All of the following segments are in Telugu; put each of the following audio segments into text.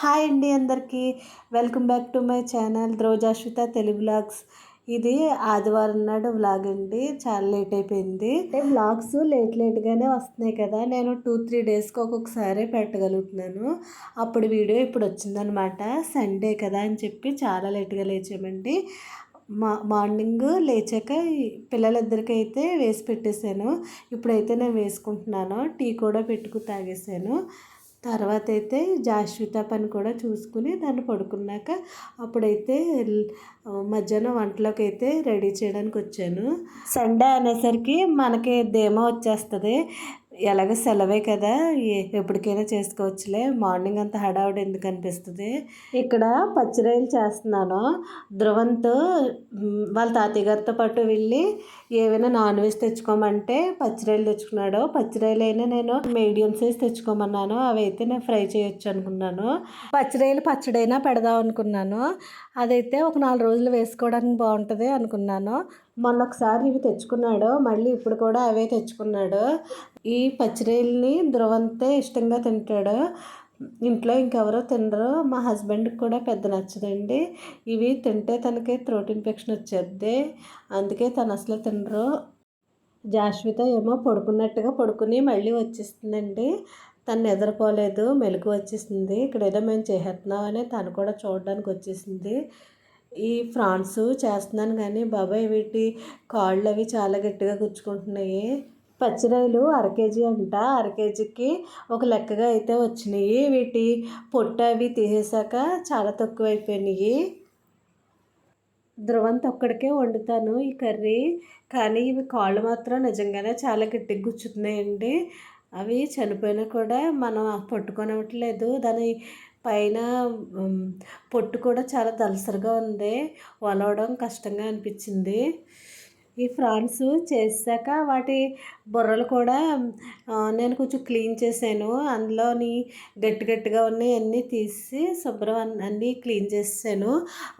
హాయ్ అండి అందరికీ. Welcome back to my channel Rojashwitha Telugu vlogs. ఇది ఆదివారం నాడు వ్లాగ్ అండి. చాలా లేట్ అయిపోయింది. అంటే వ్లాగ్స్ లేట్ లేట్గానే వస్తున్నాయి కదా. నేను టూ త్రీ డేస్కి ఒక్కొక్కసారి పెట్టగలుగుతున్నాను. అప్పుడు వీడియో ఇప్పుడు వచ్చిందనమాట. సండే కదా అని చెప్పి చాలా లేట్గా లేచామండి. మా మార్నింగ్ లేచాక ఈ పిల్లలిద్దరికీ అయితే వేసి పెట్టేశాను. ఇప్పుడైతే నేను వేసుకుంటున్నాను. టీ కూడా పెట్టుకు తాగేసాను తర్వాత అయితే జాశ్విత పని కూడా చూసుకుని దాన్ని పడుకున్నాక అప్పుడైతే మధ్యాహ్నం వంటలోకి అయితే రెడీ చేయడానికి వచ్చాను సండే అనేసరికి మనకి ధీమా వచ్చేస్తుంది. ఎలాగ సెలవే కదా ఎప్పటికైనా చేసుకోవచ్చులే. మార్నింగ్ అంతా హడావుడి ఎందుకు అనిపిస్తుంది? ఇక్కడ పచ్చిరాయలు చేస్తున్నాను. ధ్రువంతో వాళ్ళ తాతయ్య గారితో పాటు వెళ్ళి ఏవైనా నాన్ వెజ్ తెచ్చుకోమంటే పచ్చిరాయలు తెచ్చుకున్నాడు. పచ్చిరాయలు అయినా నేను మీడియం సైజ్ తెచ్చుకోమన్నాను. అవి అయితే నేను ఫ్రై చేయొచ్చు అనుకున్నాను. పచ్చిరాయలు పచ్చడైనా పెడదాం అనుకున్నాను. అదైతే ఒక నాలుగు రోజులు వేసుకోవడానికి బాగుంటుంది అనుకున్నాను. మొన్న ఒకసారి ఇవి తెచ్చుకున్నాడు. మళ్ళీ ఇప్పుడు కూడా అవే తెచ్చుకున్నాడు. ఈ పచ్చిరేల్ని ధ్రువంతే ఇష్టంగా తింటాడు. ఇంట్లో ఇంకెవరో తినరు. మా హస్బెండ్కి కూడా పెద్ద నచ్చదండి. ఇవి తింటే తనకి థ్రోట్ ఇన్ఫెక్షన్ వచ్చేద్ది. అందుకే తను అసలు తినరు. జాశ్విత ఏమో పడుకున్నట్టుగా పడుకుని మళ్ళీ వచ్చేస్తుందండి. తను నిద్రపోలేదు. మెలకు వచ్చేసింది. ఇక్కడ ఏదో మేము చేసేస్తున్నామని తను కూడా చూడడానికి వచ్చేసింది. ఈ ఫ్రాన్స్ చేస్తున్నాను కానీ బాబాయ్ వీటి కాళ్ళు అవి చాలా గట్టిగా గుచ్చుకుంటున్నాయి. పచ్చిరాయలు అర కేజీ అంట. అర కేజీకి ఒక లెక్కగా అయితే వచ్చినాయి. వీటి పొట్టు అవి తీసేసాక చాలా తక్కువ అయిపోయినాయి ధ్రువంత ఒక్కడికే వండుతాను ఈ కర్రీ. కానీ ఇవి కాళ్ళు మాత్రం నిజంగానే చాలా గట్టిగా గుచ్చుతున్నాయండి. అవి చనిపోయినా కూడా మనం పట్టుకొనవట్లేదు దాని పైన పొట్టు కూడా చాలా దలసరిగా ఉంది. వలవడం కష్టంగా అనిపించింది. ఈ ఫ్రాన్స్ చేసాక వాటి బుర్రలు కూడా నేను కొంచెం క్లీన్ చేశాను. అందులోని గట్టి గట్టిగా ఉన్నాయి అన్నీ తీసి శుభ్రం అన్నీ క్లీన్ చేసాను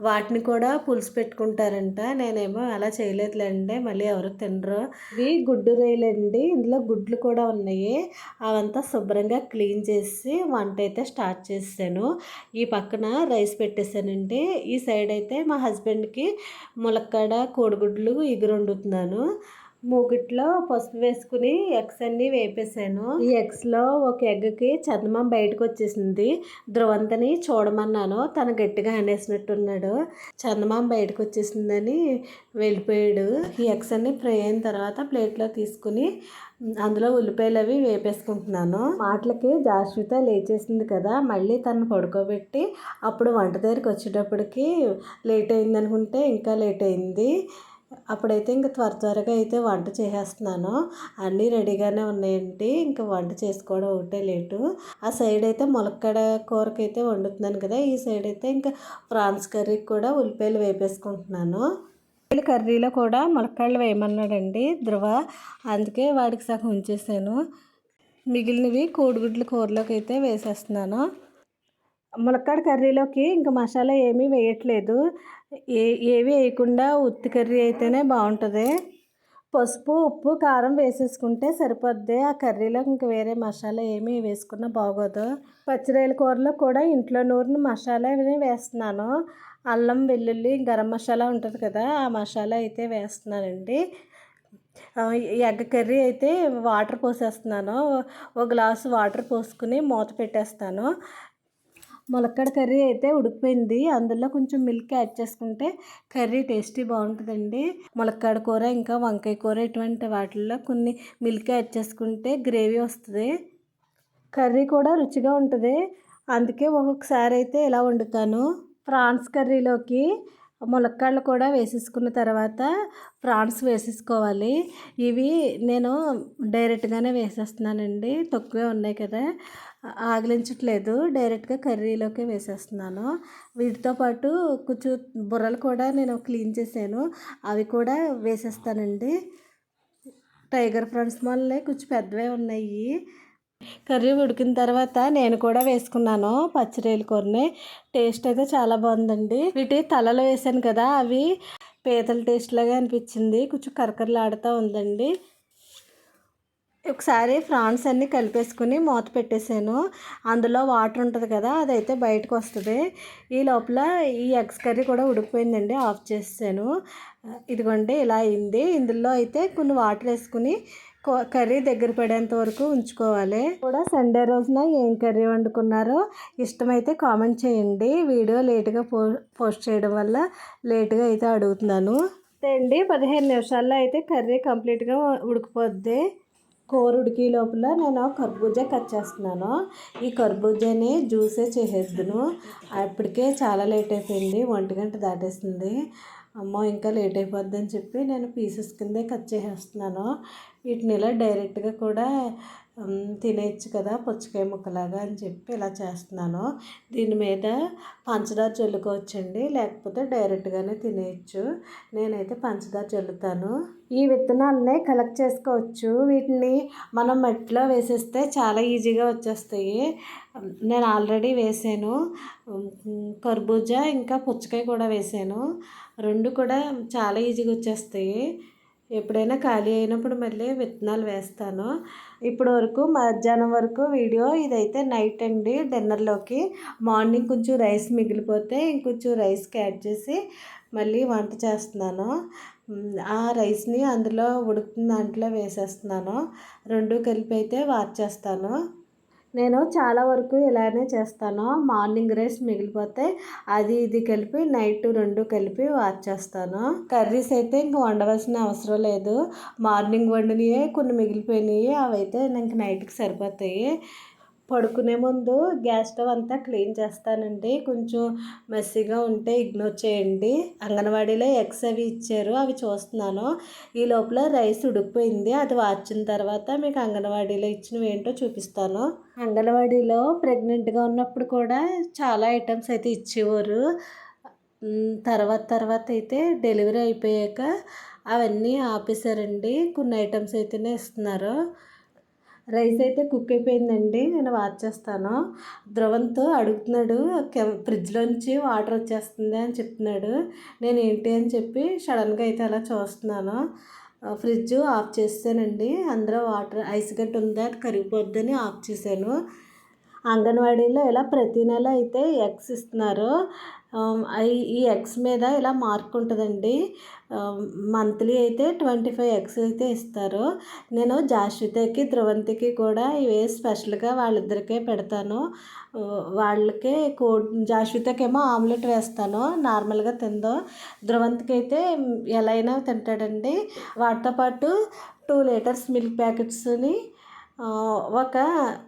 వాటిని కూడా పులుసు పెట్టుకుంటారంట. నేనేమో అలా చేయలేదులేండి మళ్ళీ ఎవరు తినరు. ఇవి గుడ్డు రొయ్యలండి. ఇందులో గుడ్లు కూడా ఉన్నాయి. అవంతా శుభ్రంగా క్లీన్ చేసి వంట అయితే స్టార్ట్ చేశాను ఈ పక్కన రైస్ పెట్టేశానండి ఈ సైడ్ అయితే మా హస్బెండ్కి ములక్కాడ కోడిగుడ్లు ఇగురు వండుతున్నాను మూగిట్లో పసుపు వేసుకుని ఎగ్స్ అన్ని వేపేసాను ఈ ఎగ్స్లో ఒక ఎగ్కి చందమం బయటకు వచ్చేసింది. ధ్రువంతని చూడమన్నాను. తను గట్టిగా అనేసినట్టున్నాడు. చందమామ బయటకు వచ్చేసిందని వెళ్ళిపోయాడు. ఈ ఎగ్స్ అన్ని ఫ్రై అయిన తర్వాత ప్లేట్లో తీసుకుని అందులో ఉల్లిపాయలు అవి వేపేసుకుంటున్నాను. మాటలకి జాశ్విత లేచేసింది కదా మళ్ళీ తను పడుకోబెట్టి అప్పుడు వంట దగ్గరికి వచ్చేటప్పటికి లేట్ అయింది అనుకుంటే ఇంకా లేట్ అయింది. అప్పుడైతే ఇంకా త్వర త్వరగా అయితే వంట చేసేస్తున్నాను. అన్నీ రెడీగానే ఉన్నాయండి. ఇంకా వంట చేసుకోవడం ఒకటే లేటు. ఆ సైడ్ అయితే ములక్కడ కూరకి అయితే వండుతున్నాను కదా ఈ సైడ్ అయితే ఇంకా ప్రాన్స్ కర్రీకి కూడా ఉల్లిపాయలు వేపేసుకుంటున్నాను. కర్రీలో కూడా ములక్కాళ్ళు వేయమన్నాడండి ధ్రువ. అందుకే వాడికి సగం ఉంచేసాను. మిగిలినవి కోడిగుడ్ల కూరలోకి అయితే వేసేస్తున్నాను. ములక్కాడ కర్రీలోకి ఇంకా మసాలా ఏమీ వేయట్లేదు. ఏ ఏవి వేయకుండా ఉత్తి కర్రీ అయితేనే బాగుంటుంది. పసుపు ఉప్పు కారం వేసేసుకుంటే సరిపోద్ది. ఆ కర్రీలో ఇంక వేరే మసాలా ఏమీ వేసుకున్నా బాగోదు. పచ్చిరాయల కూరలో కూడా ఇంట్లో నూరిన మసాలా వేస్తున్నాను. అల్లం వెల్లుల్లి గరం మసాలా ఉంటుంది కదా ఆ మసాలా అయితే వేస్తున్నానండి. ఎగ్ కర్రీ అయితే వాటర్ పోసేస్తున్నాను. ఒక గ్లాసు వాటర్ పోసుకుని మూత పెట్టేస్తాను. ములక్కడ కర్రీ అయితే ఉడికిపోయింది. అందులో కొంచెం మిల్క్ యాడ్ చేసుకుంటే కర్రీ టేస్టీ బాగుంటుందండి. ములక్కాడ కూర ఇంకా వంకాయ కూర ఇటువంటి వాటిల్లో కొన్ని మిల్క్ యాడ్ చేసుకుంటే గ్రేవీ వస్తుంది. కర్రీ కూడా రుచిగా ఉంటుంది. అందుకే ఒక్కొక్కసారి అయితే ఇలా వండుతాను. ప్రాన్స్ కర్రీలోకి ములక్కాడలు కూడా వేసేసుకున్న తర్వాత ప్రాన్స్ వేసేసుకోవాలి. ఇవి నేను డైరెక్ట్గానే వేసేస్తున్నానండి. తక్కువే ఉన్నాయి కదా. ఆగిలించట్లేదు. డైరెక్ట్గా కర్రీలోకి వేసేస్తున్నాను. వీటితో పాటు కొంచెం బుర్రలు కూడా నేను క్లీన్ చేశాను. అవి కూడా వేసేస్తానండి. టైగర్ ఫ్రాన్స్ మళ్ళీ కొంచెం పెద్దవే ఉన్నాయి. కర్రీ ఉడికిన తర్వాత నేను కూడా వేసుకున్నాను పచ్చిరేలు కూరని. టేస్ట్ అయితే చాలా బాగుందండి. వీటి తలలో వేసాను కదా అవి పీతల టేస్ట్ లాగా అనిపించింది. కొంచెం కరకరలాడుతూ ఉందండి. ఒకసారి ఫ్రాన్స్ అన్నీ కలిపేసుకుని మూత పెట్టేసాను. అందులో వాటర్ ఉంటుంది కదా అదైతే బయటకు వస్తుంది. ఈ లోపల ఈ ఎగ్స్ కర్రీ కూడా ఉడికిపోయిందండి ఆఫ్ చేసాను ఇదిగోండి ఇలా అయింది. ఇందులో అయితే కొన్ని వాటర్ వేసుకుని కర్రీ దగ్గర పడేంత వరకు ఉంచుకోవాలి. కూడా సండే రోజున ఏం కర్రీ వండుకున్నారో ఇష్టమైతే కామెంట్ చేయండి. వీడియో లేట్గా పో పోస్ట్ చేయడం వల్ల లేటుగా అయితే అడుగుతున్నాను. అంతే అండి. పదిహేను నిమిషాల్లో అయితే కర్రీ కంప్లీట్గా ఉడికిపోద్ది. కూర ఉడికి లోపల నేను కర్బూజా కట్ చేస్తున్నాను. ఈ కర్బూజాని జ్యూసే చేసేద్దును. అప్పటికే చాలా లేట్ అయిపోయింది. ఒంటి గంట దాటేస్తుంది అమ్మో ఇంకా లేట్ అయిపోద్దని చెప్పి నేను పీసెస్ కిందే కట్ చేసేస్తున్నాను. వీటిని ఇలా డైరెక్ట్గా కూడా తినేయచ్చు కదా పుచ్చకాయ ముక్కలాగా అని చెప్పి ఇలా చేస్తున్నాను. దీని మీద పంచదార చల్లుకోవచ్చండి లేకపోతే డైరెక్ట్గానే తినేయచ్చు. నేనైతే పంచదార చల్లుతాను. ఈ విత్తనాలనే కలెక్ట్ చేసుకోవచ్చు. వీటిని మనం మట్టిలో వేసేస్తే చాలా ఈజీగా వచ్చేస్తాయి. నేను ఆల్రెడీ వేసాను. కర్బూజా ఇంకా పుచ్చకాయ కూడా వేసాను. రెండు కూడా చాలా ఈజీగా వచ్చేస్తాయి. ఎప్పుడైనా ఖాళీ అయినప్పుడు మళ్ళీ విత్తనాలు వేస్తాను. ఇప్పటి వరకు మధ్యాహ్నం వరకు వీడియో ఇదైతే నైట్ అండి. డిన్నర్లోకి మార్నింగ్ కొంచెం రైస్ మిగిలిపోతే ఇంకొంచెం రైస్కి యాడ్ చేసి మళ్ళీ వంట చేస్తున్నాను. ఆ రైస్ని అందులో ఉడుకుతున్న దాంట్లో వేసేస్తున్నాను. రెండు కలిపి అయితే వార్చేస్తాను. నేను చాలా వరకు ఇలానే చేస్తాను. మార్నింగ్ రైస్ మిగిలిపోతే అది ఇది కలిపి నైట్ రెండు కలిపి వార్చేస్తాను కర్రీస్ అయితే ఇంక వండవలసిన అవసరం లేదు. మార్నింగ్ వండినవి కొన్ని మిగిలిపోయినాయి అవి అయితే ఇంక నైట్కి సరిపోతాయి. పడుకునే ముందు గ్యాస్ స్టవ్ అంతా క్లీన్ చేస్తానండి. కొంచెం మెస్సీగా ఉంటే ఇగ్నోర్ చేయండి. అంగన్వాడీలో ఎగ్స్ అవి ఇచ్చారు అవి చూస్తున్నాను. ఈ లోపల రైస్ ఉడికిపోయింది. అది వాచిన తర్వాత మీకు అంగన్వాడీలో ఇచ్చినవి ఏంటో చూపిస్తాను. అంగన్వాడీలో ప్రెగ్నెంట్గా ఉన్నప్పుడు కూడా చాలా ఐటమ్స్ అయితే ఇచ్చేవారు. తర్వాత తర్వాత అయితే డెలివరీ అయిపోయాక అవన్నీ ఆపేశారండి. కొన్ని ఐటమ్స్ అయితేనే ఇస్తున్నారు. రైస్ అయితే కుక్ అయిపోయిందండి నేను వార్చేస్తాను ధ్రువంతో అడుగుతున్నాడు ఫ్రిడ్జ్లోంచి వాటర్ వచ్చేస్తుంది అని చెప్తున్నాడు. నేను ఏంటి అని చెప్పి సడన్గా అయితే అలా చూస్తున్నాను. ఫ్రిడ్జ్ ఆఫ్ చేసానండి అందులో వాటర్ ఐస్ గట్టు ఉందా కరిగిపోద్దని ఆఫ్ చేశాను. అంగన్వాడీలో ఇలా ప్రతి నెల అయితే ఎగ్స్ ఇస్తున్నారు. ఈ ఎగ్స్ మీద ఇలా మార్క్ ఉంటుందండి. మంత్లీ అయితే ట్వంటీ ఫైవ్ ఎగ్స్ అయితే ఇస్తారు. నేను జాస్వితకి ధ్రువంతికి కూడా ఇవే స్పెషల్గా వాళ్ళిద్దరికే పెడతాను. వాళ్ళకే కో జాస్వితకేమో ఆమ్లెట్ వేస్తాను నార్మల్గా తిందో. ధ్రువంతికి అయితే ఎలా అయినా తింటాడండి. వాటితో పాటు టూ లీటర్స్ మిల్క్ ప్యాకెట్స్ని ఒక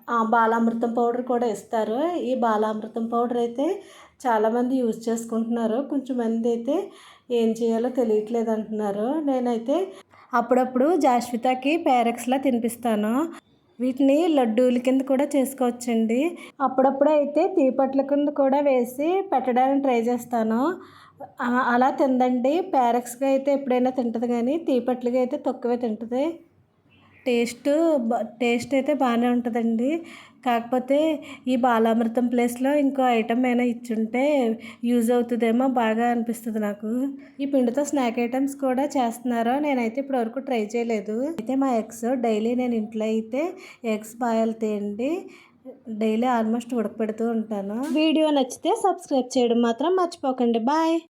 ఆ, బాలామృతం పౌడర్ కూడా ఇస్తారు. ఈ బాలామృతం పౌడర్ అయితే చాలామంది యూజ్ చేసుకుంటున్నారు. కొంచెం మంది అయితే ఏం చేయాలో తెలియట్లేదు అంటున్నారు. నేనైతే అప్పుడప్పుడు జాస్వితకి పేరెక్స్లా తినిపిస్తాను. వీటిని లడ్డూల కింద కూడా చేసుకోవచ్చండి. అప్పుడప్పుడు అయితే తీపట్ల కింద కూడా వేసి పెట్టడానికి ట్రై చేస్తాను. అలా తిందండి. పేరెక్స్గా అయితే ఎప్పుడైనా తింటుంది కానీ తీపట్లుగా అయితే తక్కువే తింటుంది. టేస్ట్ టేస్ట్ అయితే బాగానే ఉంటుందండి. కాకపోతే ఈ బాలామృతం ప్లేస్లో ఇంకో ఐటమ్ అయినా ఇచ్చుంటే యూజ్ అవుతుందేమో బాగా అనిపిస్తుంది నాకు. ఈ పిండితో స్నాక్ ఐటమ్స్ కూడా చేస్తున్నారు నేనైతే ఇప్పటివరకు ట్రై చేయలేదు. అయితే మా ఎగ్స్ డైలీ నేను ఇంట్లో అయితే ఎగ్స్ బాగా వెళ్తాయండి డైలీ ఆల్మోస్ట్ ఉడకపెడుతూ ఉంటాను. వీడియో నచ్చితే సబ్స్క్రైబ్ చేయడం మాత్రం మర్చిపోకండి. బాయ్.